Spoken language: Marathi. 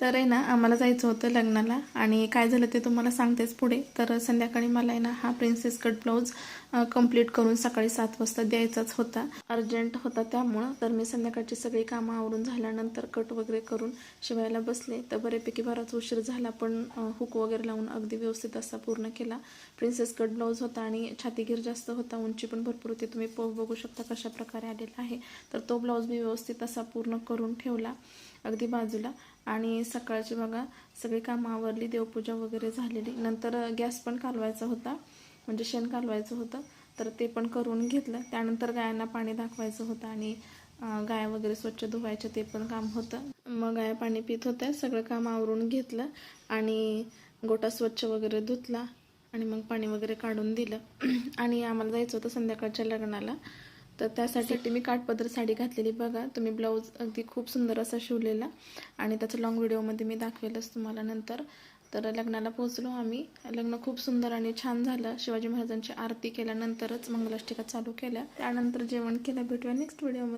तर आहे ना आम्हाला जायचं होतं लग्नाला आणि काय झालं ते तुम्हाला सांगतेच पुढे. तर संध्याकाळी मला आहे ना हा प्रिन्सेस कट ब्लाऊज कंप्लीट करून सकाळी सात वाजता द्यायचाच होता. अर्जंट होता त्यामुळं तर मी संध्याकाळची सगळी कामं आवरून झाल्यानंतर कट वगैरे करून शिवायला बसले. तर बऱ्यापैकी बराच उशीर झाला पण हुक वगैरे लावून अगदी व्यवस्थित असा पूर्ण केला. प्रिन्सेस कट ब्लाऊज होता आणि छातीगीर जास्त होता उंची पण भरपूर होती. तुम्ही पोग बघू शकता कशा प्रकारे आलेला आहे. तर तो ब्लाऊज मी व्यवस्थित असा पूर्ण करून ठेवला. अगदी बाजूला. आणि सकाळची बघा सगळी कामं आवरली देवपूजा वगैरे झालेली. नंतर गॅस पण कालवायचा होता. म्हणजे शेण कालवायचं होतं. तर ते पण करून घेतलं. त्यानंतर गायांना पाणी दाखवायचं होतं आणि गाय गाया वगैरे स्वच्छ धुवायचं ते पण काम होतं. मग गाया पाणी पित होत्या. सगळं काम आवरून घेतलं आणि गोटा स्वच्छ वगैरे धुतला आणि मग पाणी वगैरे काढून दिलं. आणि आम्हाला जायचं होतं संध्याकाळच्या लग्नाला. तर त्यासाठी मी काठपदर साडी घातलेली बघा. तुम्ही ब्लाऊज अगदी खूप सुंदर असा शिवलेला. आणि त्याचं लॉंग व्हिडिओमध्ये मी दाखवेलच तुम्हाला नंतर. तर लग्नाला पोहोचलो आम्ही. लग्न खूप सुंदर आणि छान झालं. शिवाजी महाराजांची आरती केल्यानंतरच मंगलाष्टिका चालू केल्या. त्यानंतर जेवण केलं. भेटूया नेक्स्ट व्हिडिओमध्ये